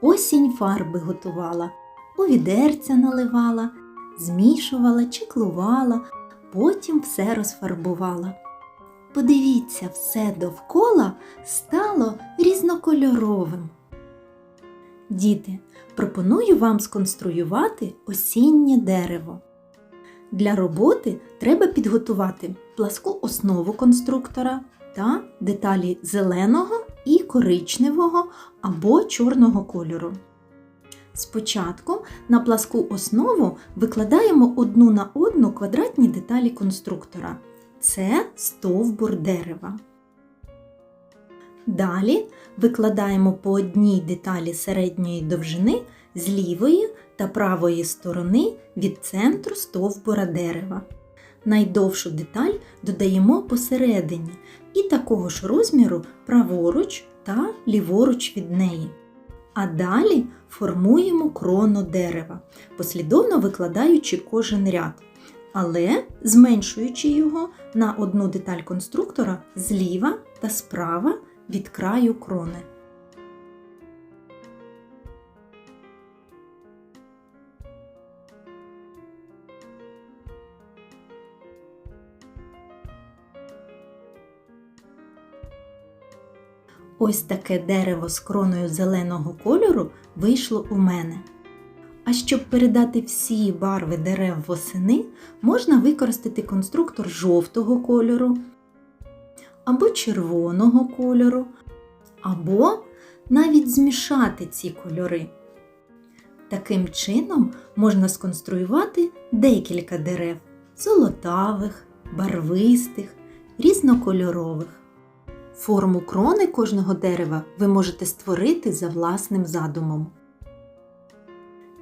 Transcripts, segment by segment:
Осінь фарби готувала, у відерця наливала, змішувала, чеклувала, потім все розфарбувала. Подивіться, все довкола стало різнокольоровим. Діти, пропоную вам сконструювати осіннє дерево. Для роботи треба підготувати пласку основу конструктора та деталі зеленого і коричневого або чорного кольору. Спочатку на пласку основу викладаємо одну на одну квадратні деталі конструктора. Це стовбур дерева. Далі викладаємо по одній деталі середньої довжини з лівої та правої сторони від центру стовбура дерева. Найдовшу деталь додаємо посередині і такого ж розміру праворуч та ліворуч від неї. А далі формуємо крону дерева, послідовно викладаючи кожен ряд, але зменшуючи його на одну деталь конструктора зліва та справа від краю крони. Ось таке дерево з кроною зеленого кольору вийшло у мене. А щоб передати всі барви дерев восени, можна використати конструктор жовтого кольору, або червоного кольору, або навіть змішати ці кольори. Таким чином можна сконструювати декілька дерев золотавих, барвистих, різнокольорових. Форму крони кожного дерева ви можете створити за власним задумом.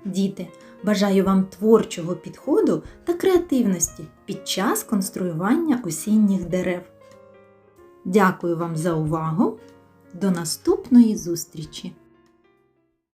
Діти, бажаю вам творчого підходу та креативності під час конструювання осінніх дерев. Дякую вам за увагу! До наступної зустрічі!